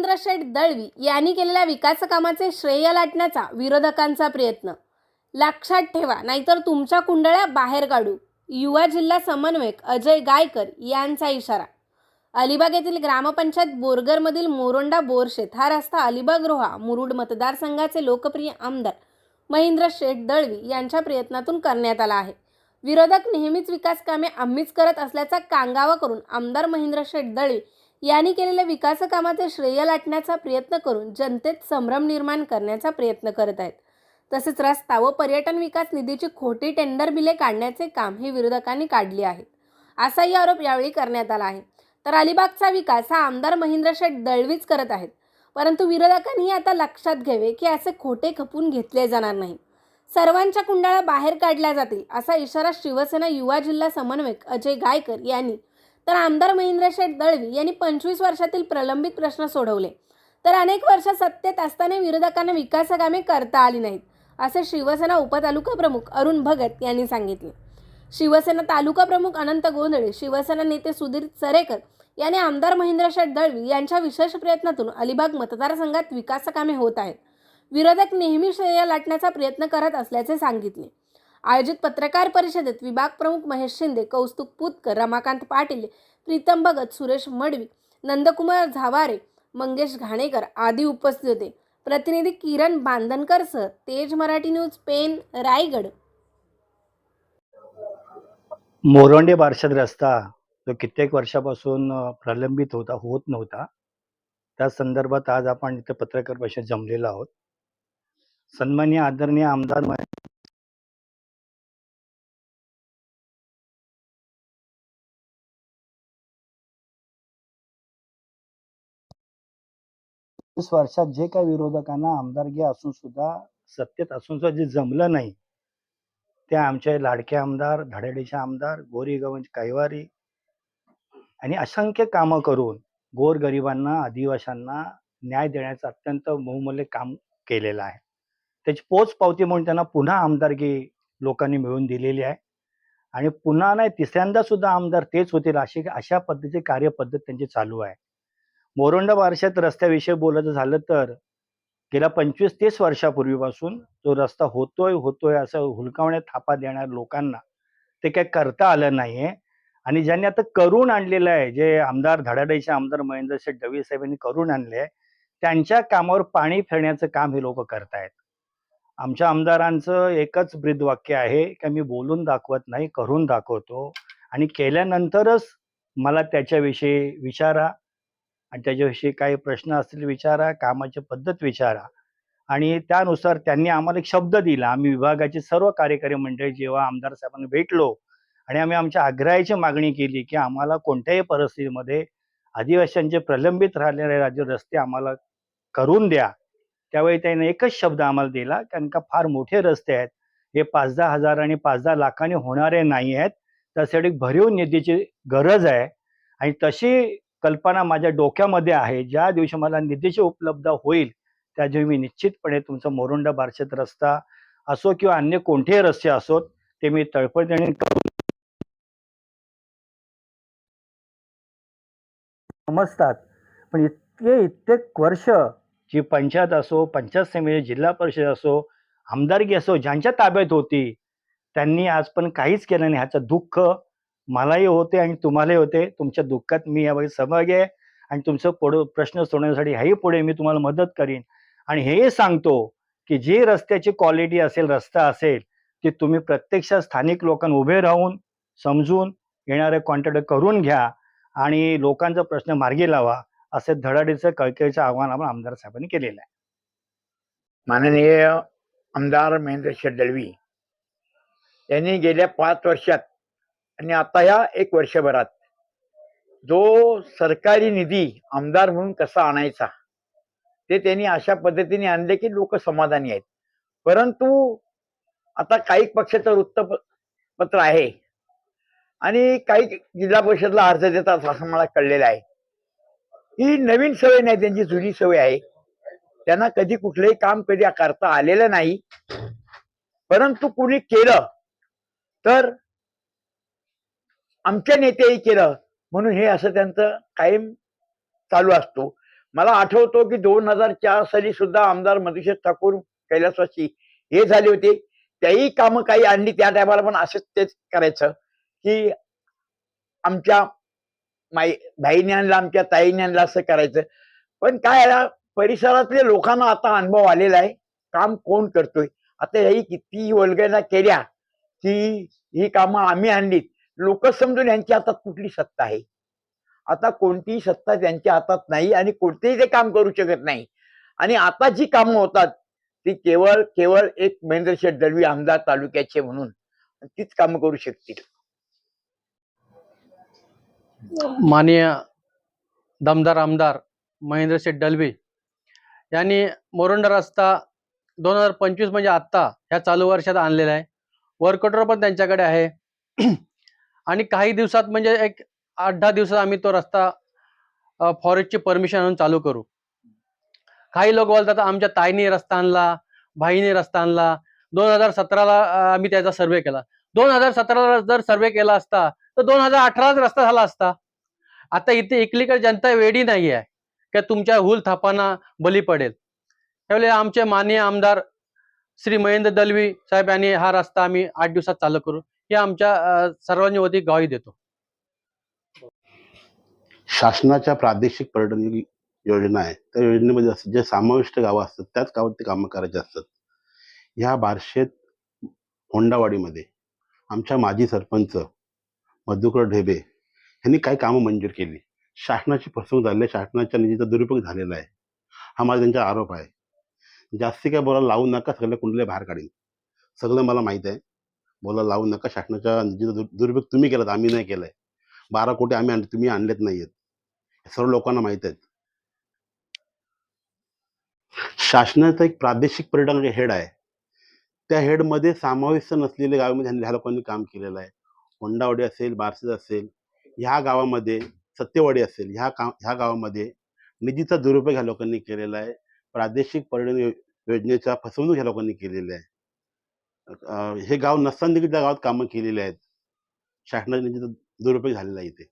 महेंद्र शेठ दळवी यांनी केलेल्या विकासकामाचे श्रेय लाटण्याचा विरोधकांचा प्रयत्न. लक्षात ठेवा नाहीतर तुमच्या कुंडळ्या बाहेर काढू. युवा जिल्हा समन्वयक अजय गायकर यांचा इशारा. अलिबाग येथील ग्रामपंचायत बोरगरमधील मोरोंडा बोरशेत हा रस्ता अलिबाग रोहा मुरुड मतदारसंघाचे लोकप्रिय आमदार महेंद्र शेठ दळवी यांच्या प्रयत्नातून करण्यात आला आहे. विरोधक नेहमीच विकास कामे आम्हीच करत असल्याचा कांगावा करून आमदार महेंद्र शेठ दळवी यांनी केलेल्या विकासकामाचे श्रेय लाटण्याचा प्रयत्न करून जनतेत संभ्रम निर्माण करण्याचा प्रयत्न करत आहेत. तसेच रस्ता व पर्यटन विकास निधीची खोटी टेंडर बिले काढण्याचे काम हे विरोधकांनी काढले आहेत असाही आरोप यावेळी करण्यात आला आहे. तर अलिबागचा विकास हा आमदार महेंद्र शेठ दळवीच करत आहेत. परंतु विरोधकांनी आता लक्षात घ्यावे की असे खोटे खपून घेतले जाणार नाही. सर्वांच्या कुंडाळा बाहेर काढल्या जातील असा इशारा शिवसेना युवा जिल्हा समन्वयक अजय गायकर यांनी तर आमदार महेंद्र शेठ दळवी यांनी पंचवीस वर्षातील प्रलंबित प्रश्न सोडवले. तर अनेक वर्ष सत्तेत असताना विरोधकांना विकासकामे करता आली नाहीत असे शिवसेना उपतालुका प्रमुख अरुण भगत यांनी सांगितले. शिवसेना तालुका प्रमुख अनंत गोंधळे शिवसेना नेते सुधीर चरेकर यांनी आमदार महेंद्र शेठ दळवी यांच्या विशेष प्रयत्नातून अलिबाग मतदारसंघात विकासकामे होत आहेत. विरोधक नेहमी श्रेय लाटण्याचा प्रयत्न करत असल्याचे सांगितले. आयोजित पत्रकार परिषदेत विभाग प्रमुख महेश शिंदे कौस्तुभ पुतकर रमाकांत पाटील प्रीतम भगत सुरेश मडवी नंदकुमार झावारे मंगेश घाणेकर आदी उपस्थित होते. प्रतिनिधी किरण बांधनकर सह तेज मराठी न्यूज पेन रायगड. मोरोंडे बारशात रस्ता जो कित्येक वर्षापासून प्रलंबित होता होत नव्हता त्या संदर्भात आज आपण इथे पत्रकार परिषद जमलेलो आहोत. सन्मान्य आदरणीय आमदार वीस वर्षात जे काही विरोधकांना आमदारकी असून सुद्धा सत्तेत असून सुद्धा जे जमलं नाही ते आमचे लाडके आमदार धडाडीचे आमदार गोरीगवंज कैवारी आणि असंख्य कामं करून गोरगरिबांना आदिवाशांना न्याय देण्याचं अत्यंत बहुमूल्य काम केलेलं आहे. त्याची पोच पावती म्हणून त्यांना पुन्हा आमदारकी लोकांनी मिळवून दिलेली आहे. आणि पुन्हा नाही तिसऱ्यांदा सुद्धा आमदार तेच होतील अशी अशा पद्धतीची कार्यपद्धत त्यांची चालू आहे. मोरोंडा बारशात रस्त्याविषयी बोलायचं झालं तर गेल्या पंचवीस तीस वर्षापूर्वीपासून जो रस्ता होतोय होतोय असं हुलकावण्यात थापा देणाऱ्या लोकांना ते काय करता आलं नाहीये. आणि ज्यांनी आता करून आणलेलं आहे जे आमदार धडाडाईचे आमदार महेंद्र शेठ डवी साहेब यांनी करून आणले त्यांच्या कामावर पाणी फिरण्याचं काम हे लोक करतायत. आमच्या आमदारांचं एकच ब्रीदवाक्य आहे की मी बोलून दाखवत नाही करून दाखवतो. आणि केल्यानंतरच मला त्याच्याविषयी विचारा आणि त्याच्याविषयी काही प्रश्न असतील विचारा कामाची पद्धत विचारा. आणि त्यानुसार त्यांनी आम्हाला एक शब्द दिला. आम्ही विभागाची सर्व कार्यकारी मंडळी जेव्हा आमदार साहेबांना भेटलो आणि आम्ही आमच्या आग्रहाची मागणी केली की आम्हाला कोणत्याही परिस्थितीमध्ये आदिवासींचे प्रलंबित राहिलेले राज्य रस्ते आम्हाला करून द्या. त्यावेळी त्याने एकच शब्द आम्हाला दिला कारण का फार मोठे रस्ते आहेत. हे पाच दहा हजार आणि पाच दहा लाखांनी होणारे नाही आहेत. त्यासाठी भरीव निधीची गरज आहे. आणि तशी कल्पना माझ्या डोक्यामध्ये आहे. ज्या दिवशी मला निधीची उपलब्ध होईल त्या दिवशी मी निश्चितपणे तुमचा मोरुंडा बारशेत रस्ता असो किंवा अन्य कोणतेही रस्ते असोत ते मी तळपडीने करून समजतात. पण इतके इत्येक वर्ष जी पंचायत असो पंचायत समिती जिल्हा परिषद असो आमदारकी असो ज्यांच्या ताब्यात होती त्यांनी आज पण काहीच केलं नाही. ह्याचं दुःख मलाही होते आणि तुम्हालाही होते. तुमच्या दुःखात मी यावेळी सहभागी आहे आणि तुमचं पुढ प्रश्न सोडवण्यासाठी ह्याही पुढे मी तुम्हाला मदत करीन. आणि हे सांगतो की जी रस्त्याची क्वालिटी असेल रस्ता असेल ती तुम्ही प्रत्यक्षात स्थानिक लोकांना उभे राहून समजून येणारे कॉन्ट्रॅक्ट करून घ्या आणि लोकांचा प्रश्न मार्गी लावा असे धडाडीचं कळकळीचं आव्हान आपण आमदार साहेबांनी केलेलं आहे. माननीय आमदार महेंद्र शेठ दळवी यांनी गेल्या पाच वर्षात आणि आता या एक वर्षभरात जो सरकारी निधी आमदार म्हणून कसा आणायचा ते त्यांनी अशा पद्धतीने आणले की लोक समाधानी आहेत. परंतु आता काही पक्षाचं वृत्तपत्र आहे आणि काही जिल्हा परिषदला अर्ज देतात असं मला कळलेलं आहे. ही नवीन सवय नाही त्यांची जुनी सवय आहे. त्यांना कधी कुठलंही काम कधी करता आलेलं नाही. परंतु कुणी केलं तर आमच्या नेत्याही केलं. म्हणून हे असं त्यांचं कायम चालू असतो. मला आठवतो की दोन हजार चार साली सुद्धा आमदार मधुशेठ ठाकूर कैलासवासी हे झाले होते. त्याही कामं काही आणली त्या टायमाला पण असंच तेच करायचं. की आमच्या माई भाईने आमच्या ताईने असं करायचं. पण काय परिसरातल्या लोकांना आता अनुभव आलेला आहे. काम कोण करतोय? आता ह्याही किती वल्गना केल्या की ही कामं आम्ही आणलीत. लोक समजून यांच्या हातात कुठली सत्ता आहे? आता कोणतीही सत्ता त्यांच्या हातात नाही आणि कोणतेही ते काम करू शकत नाही. आणि आता जी कामं होतात ती केवळ केवळ एक महेंद्र शेठ दळवी आमदार तालुक्याचे म्हणून तीच कामं करू शकतील. माननीय दमदार आमदार महेंद्र शेठ यांनी मोरंडा रस्ता दोन हजार पंचवीस म्हणजे आत्ता ह्या चालू वर्षात आणलेला आहे. वर्कटर पण त्यांच्याकडे आहे. आणि काही दिवसात म्हणजे एक आठ दहा दिवसात आम्ही तो रस्ता फॉरेस्टची परमिशन आणून चालू करू. काही लोक बोलतात आमच्या ताईने रस्ता आणला भाईने रस्ता आणला. दोन हजार सतराला आम्ही त्याचा सर्वे केला. दोन हजार सतराला जर सर्वे केला असता तर दोन हजार अठराच रस्ता झाला असता. आता इथे इकलीकडे जनता वेडी नाही आहे का तुमच्या हुल थापांना बली पडेल. त्यावेळी आमचे माननीय आमदार श्री महेंद्र दलवी साहेब यांनी हा रस्ता आम्ही आठ दिवसात चालू करू. हे आमच्या सर्वांनी वती गावी देतो. शासनाच्या प्रादेशिक पर्यटन योजना आहे. त्या योजनेमध्ये असं जे समाविष्ट गावं असतात त्याच गावात ते कामं करायचे असतात. ह्या बारशेत होंडावाडीमध्ये आमच्या माजी सरपंच मधुकर ढेबे यांनी काही कामं मंजूर केली. शासनाची फसवणूक झाली आहे. शासनाच्या निधीचा दुरुपयोग झालेला आहे. हा माझा त्यांचा आरोप आहे. जास्ती काय बोला लावू नका. सगळ्या कुंडले बाहेर काढीन. सगळं मला माहीत आहे. बोला लावू नका. शासनाच्या निधीचा दुरुपयोग तुम्ही केलात आम्ही नाही केलाय. बारा कोटी आम्ही आणले तुम्ही आणलेत नाहीयेत. आहेत सर्व लोकांना माहीत आहेत. शासनाचा एक प्रादेशिक पर्यटन म्हणजे हेड आहे. त्या हेडमध्ये समाविष्ट नसलेल्या गावामध्ये ह्या लोकांनी काम केलेलं आहे. होंडावाडी असेल बारसेज असेल ह्या गावामध्ये सत्यवाडी असेल ह्या का ह्या गावामध्ये निधीचा दुरुपयोग ह्या लोकांनी केलेला आहे. प्रादेशिक पर्यटन योजनेचा फसवणूक ह्या लोकांनी केलेली आहे. हे गाव नसताना देखील त्या गावात कामं केलेली आहेत. शासनाने निधीचा दुरुपयोग झालेला आहे इथे.